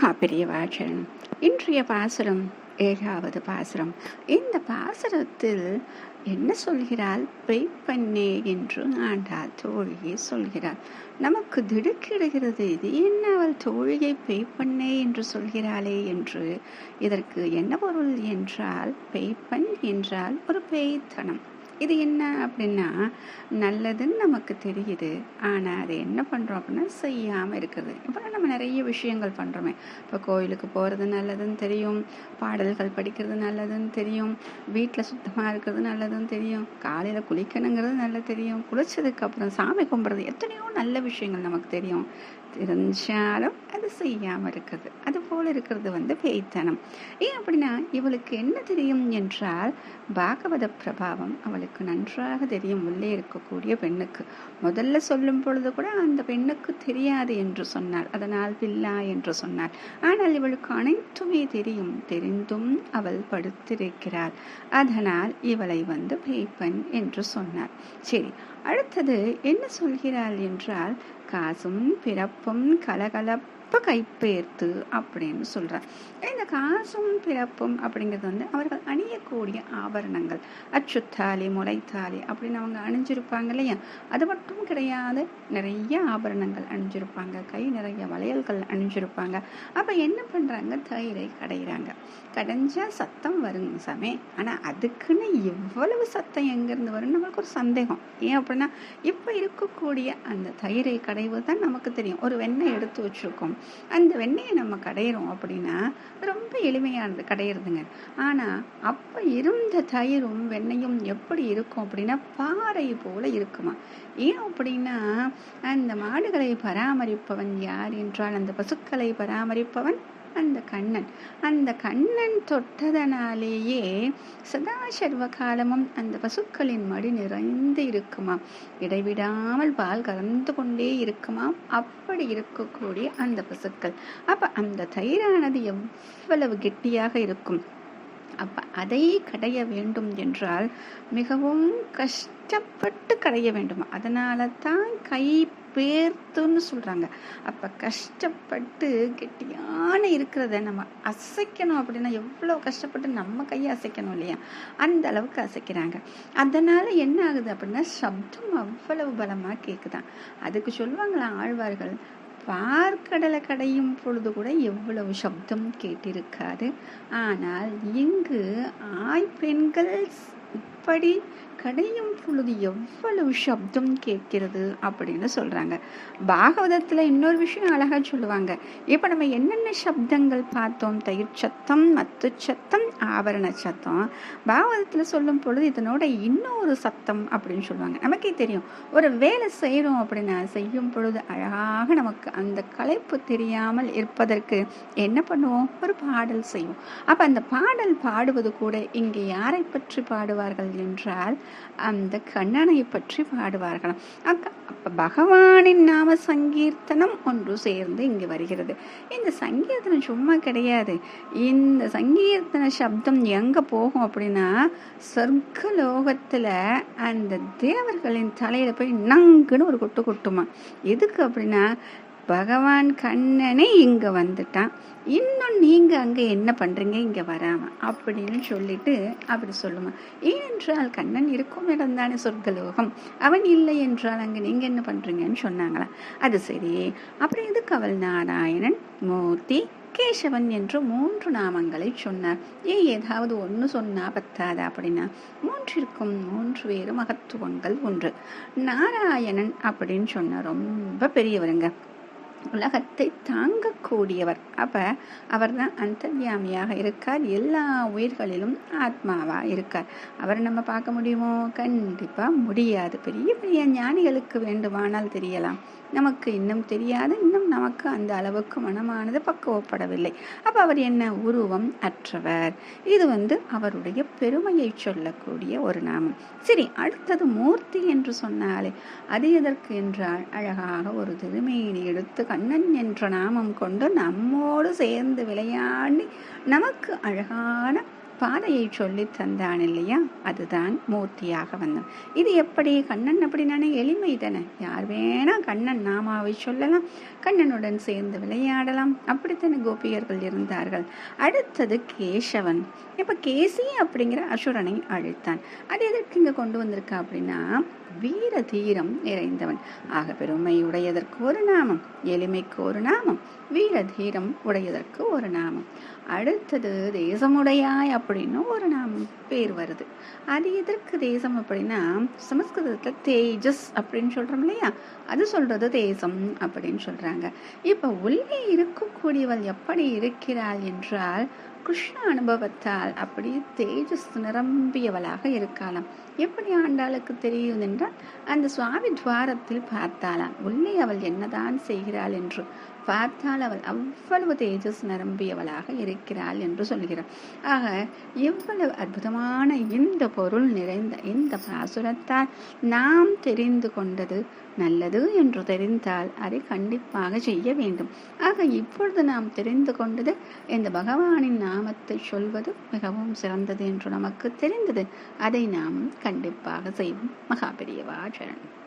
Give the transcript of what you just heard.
மகா பெரியவாச்சன் இன்றைய பாசுரம் ஏழாவது பாசுரம். இந்த பாசுரத்தில் என்ன சொல்கிறாள்? பெய்ப்பண்ணே என்று ஆண்டாள் தோழியை சொல்கிறாள். நமக்கு திடுக்கிடுகிறது. இது என்ன அவள் தோழியை பெய்ப்பண்ணே என்று சொல்கிறாளே என்று. இதற்கு என்ன பொருள் என்றால் பெய்ப்பண் என்றால் ஒரு பேய்த்தனம். இது என்ன அப்படின்னா நல்லதுன்னு நமக்கு தெரியுது. ஆனால் அது என்ன பண்ணுறோம் அப்படின்னா செய்யாமல் இருக்கிறது. இப்போ நம்ம நிறைய விஷயங்கள் பண்ணுறோமே இப்போ கோயிலுக்கு போகிறது நல்லதுன்னு தெரியும். பாடல்கள் படிக்கிறது நல்லதுன்னு தெரியும். வீட்டில் சுத்தமாக இருக்கிறது நல்லதுன்னு தெரியும். காலையில் குளிக்கணுங்கிறது நல்லா தெரியும். குளிச்சதுக்கு அப்புறம் சாமி கும்பிட்றது எத்தனையோ நல்ல விஷயங்கள் நமக்கு தெரியும். தெரிஞ்சாலும் அது செய்யாமல் இருக்குது அது போல் இருக்கிறது வந்து பேய்த்தனம் ஏன் அப்படின்னா இவளுக்கு என்ன தெரியும் என்றால் பாகவத பிரபாவம் அவளுக்கு நன்றாக தெரியும். உள்ளே இருக்கக்கூடிய பெண்ணுக்கு. முதல்ல சொல்லும் பொழுது கூட அந்த பெண்ணுக்கு தெரியாது என்று சொன்னாள். அதனால் பில்லா என்று சொன்னாள். ஆனால் இவளுக்கு அனைத்துமே தெரியும். தெரிந்தும் அவள் படுத்திருக்கிறாள். அதனால் இவளை வந்து பேய்ப்பன் என்று சொன்னார் சரி அடுத்தது என்ன சொல்கிறாள் என்றால் காசும் பிறப்பும் கலகலப்பு கைப்பேர்த்து அப்படின்னு சொல்கிறார் இந்த காசும் பிறப்பும் அப்படிங்கிறது வந்து அவர்கள் அணியக்கூடிய ஆபரணங்கள். அச்சுத்தாலி முளைத்தாலி அப்படின்னு அவங்க அணிஞ்சிருப்பாங்க இல்லையா? அது மட்டும் கிடையாது நிறைய ஆபரணங்கள் அணிஞ்சிருப்பாங்க. கை நிறைய வளையல்கள் அணிஞ்சிருப்பாங்க. அப்போ என்ன பண்ணுறாங்க தயிரை கடையிறாங்க. கடைஞ்சா சத்தம் வருங்க சாமி ஆனால் அதுக்குன்னு எவ்வளவு சத்தம் எங்கேருந்து வரும் நம்மளுக்கு ஒரு சந்தேகம். ஏன் அப்படின்னா இப்போ இருக்கக்கூடிய அந்த தயிரை கடைவு தான் நமக்கு தெரியும். ஒரு வெண்ணெய் எடுத்து வச்சிருக்கோம். அந்த வெண்ணெயை நம்ம கடையிறோம் அப்படின்னா ரொம்ப எளிமையானது கடையிறதுங்க. ஆனா அப்ப இருந்த தயிரும் வெண்ணையும் எப்படி இருக்கும் அப்படின்னா பாறை போல இருக்குமா? ஏன் அப்படின்னா அந்த மாடுகளை பராமரிப்பவன் யார் என்றால் அந்த பசுக்களை பராமரிப்பவன் அந்த கண்ணன். அந்த கண்ணன் தொட்டதனாலேயே சதா சர்வ காலமும் அந்த பசுக்களின் மடி நிறைந்து இருக்குமாம் இடைவிடாமல் பால் கறந்து கொண்டே இருக்குமாம் அப்படி இருக்கக்கூடிய அந்த பசுக்கள். அப்ப அந்த தயிரானது எவ்வளவு கெட்டியாக இருக்கும்? அப்ப அதை கடைய வேண்டும் என்றால் மிகவும் கஷ்டப்பட்டு கடைய வேண்டும்? அதனால தான் கை பேர்த்துன்னு சொல்கிறாங்க அப்போ கஷ்டப்பட்டு கெட்டியான இருக்கிறத நம்ம அசைக்கணும் அப்படின்னா எவ்வளோ கஷ்டப்பட்டு நம்ம கையை அசைக்கணும் இல்லையா? அந்த அளவுக்கு அசைக்கிறாங்க. அதனால் என்ன ஆகுது அப்படின்னா சப்தம் அவ்வளவு பலமாக கேட்குதான் அதுக்கு சொல்லுவாங்களா ஆழ்வார்கள் பார்க்கடலை கடையும் பொழுது கூட எவ்வளவு சப்தம் கேட்டிருக்காது. ஆனால் இங்கு ஆய் பெண்கள் இப்படி கடையும் பொழுது எவ்வளவு சப்தம் கேட்கிறது அப்படின்னு சொல்கிறாங்க பாகவதத்தில் இன்னொரு விஷயம் அழகாக சொல்லுவாங்க. இப்போ நம்ம என்னென்ன சப்தங்கள் பார்த்தோம்? தயிர் சத்தம் மத்து சத்தம் ஆபரண சத்தம். பாகவதத்தில் சொல்லும் பொழுது இதனோட இன்னொரு சத்தம் அப்படின்னு சொல்லுவாங்க. நமக்கே தெரியும். ஒரு வேலை செய்கிறோம் அப்படின்னா செய்யும் பொழுது அழகாக நமக்கு அந்த களைப்பு தெரியாமல் இருப்பதற்கு என்ன பண்ணுவோம்? ஒரு பாடல் செய்வோம். அப்போ அந்த பாடல் பாடுவது கூட இங்கே யாரை பற்றி பாடுவார்கள் என்றால் அந்த கண்ணனை பற்றி பாடுவார்களாம் அப்ப பகவானின் நாம சங்கீர்த்தனம் ஒன்று சேர்ந்து இங்கு வருகிறது. இந்த சங்கீர்த்தனம் சும்மா கிடையாது. இந்த சங்கீர்த்தன சப்தம் எங்க போகும் அப்படின்னா சொர்க்க லோகத்துல அந்த தேவர்களின் தலையில் போய் நங்குன்னு ஒரு கொட்டு கொட்டுமா. எதுக்கு அப்படின்னா பகவான் கண்ணனே இங்கே வந்துட்டான். இன்னும் நீங்கள் அங்கே என்ன பண்ணுறீங்க இங்கே வராம. அப்படின்னு சொல்லிட்டு அப்படி சொல்லுமா. ஏனென்றால் கண்ணன் இருக்கும் இடம் தானே சொர்க்கலோகம். அவன் இல்லை என்றால் அங்கே நீங்கள் என்ன பண்ணுறீங்கன்னு சொன்னாங்களா? அது சரி. அப்புறம் எதுக்கு அவள் நாராயணன்? மூர்த்தி கேசவன் என்று மூன்று நாமங்களை சொன்னார். ஏன் ஏதாவது ஒன்று சொன்னா பத்தாது அப்படின்னா? மூன்றிற்கும் மூன்று வேறு மகத்துவங்கள் ஒன்று. நாராயணன் அப்படின்னு சொன்ன ரொம்ப பெரியவருங்க. உலகத்தை தாங்கக்கூடியவர். அப்போ அவர் தான் அந்தர்யாமியாக இருக்கார். எல்லா உயிர்களிலும் ஆத்மாவாக இருக்கார். அவர் நம்ம பார்க்க முடியுமோ? கண்டிப்பாக முடியாது. பெரிய பெரிய ஞானிகளுக்கு வேண்டுமானால் தெரியலாம். நமக்கு இன்னும் தெரியாது. இன்னும் நமக்கு அந்த அளவுக்கு மனமானது பக்குவப்படவில்லை. அப்போ அவர் என்ன? உருவம் அற்றவர். இது வந்து அவருடைய பெருமையை சொல்லக்கூடிய ஒரு நாமம். சரி அடுத்தது மூர்த்தி என்று சொன்னாலே அது எதற்கு என்றால் அழகாக ஒரு திருமையினை எடுத்து கண்ணன் என்ற நாமம் கொண்டு நம்மோடு சேர்ந்து விளையாடி நமக்கு அழகான பாதையை சொல்லி தந்தான் இல்லையா? அதுதான் மூர்த்தியாக வந்தான். இது எப்படி? கண்ணன் அப்படின்னானே எளிமை தானே. யார் வேணா கண்ணன் நாமாவை சொல்லலாம். கண்ணனுடன் சேர்ந்து விளையாடலாம். அப்படித்தானே கோபியர்கள் இருந்தார்கள். அடுத்தது கேசவன். இப்ப கேசி அப்படிங்கிற அசுரனை அழித்தான். அது எதற்கு இங்க கொண்டு வந்திருக்கா அப்படின்னா வீர தீரம் நிறைந்தவன். ஆக பெருமை உடையதற்கு ஒரு நாமம் எளிமைக்கு ஒரு நாமம் வீர தீரம் உடையதற்கு ஒரு நாமம். அடுத்தது தேசமுடையாய் அப்படின்னு ஒரு நாம் பேர் வருது. அது எதற்கு தேசம் அப்படின்னா சமஸ்கிருதத்தில் தேஜஸ் அப்படின்னு சொல்கிறோம் இல்லையா? அது சொல்கிறது தேசம் அப்படின்னு சொல்கிறாங்க இப்போ உள்ளே இருக்கக்கூடியவள் எப்படி இருக்கிறாள் என்றால் கிருஷ்ண அனுபவத்தால் அப்படி தேஜஸ் நிரம்பியவளாக இருக்கலாம் எப்படி ஆண்டாளுக்கு தெரியும் என்றால் அந்த சுவாமி துவாரத்தில் பார்த்தாளாம். உள்ளே அவள் என்னதான் செய்கிறாள் என்று. பார்த்தால் அவள் அவ்வளவு தேஜஸ் நிரம்பியவளாக இருக்கிறாள் என்று சொல்கிறார். ஆக இவ்வளவு அற்புதமான இந்த பொருள் நிறைந்த இந்த பாசுரத்தால் நாம் தெரிந்து கொண்டது நல்லது என்று தெரிந்தால் அதை கண்டிப்பாக செய்ய வேண்டும். ஆக இப்பொழுது நாம் தெரிந்து கொண்டது இந்த பகவானின் நாமத்தை சொல்வது மிகவும் சிறந்தது என்று நமக்கு தெரிந்தது. அதை நாம் கண்டிப்பாக செய்வோம். மகாபெரியவா சரணம்.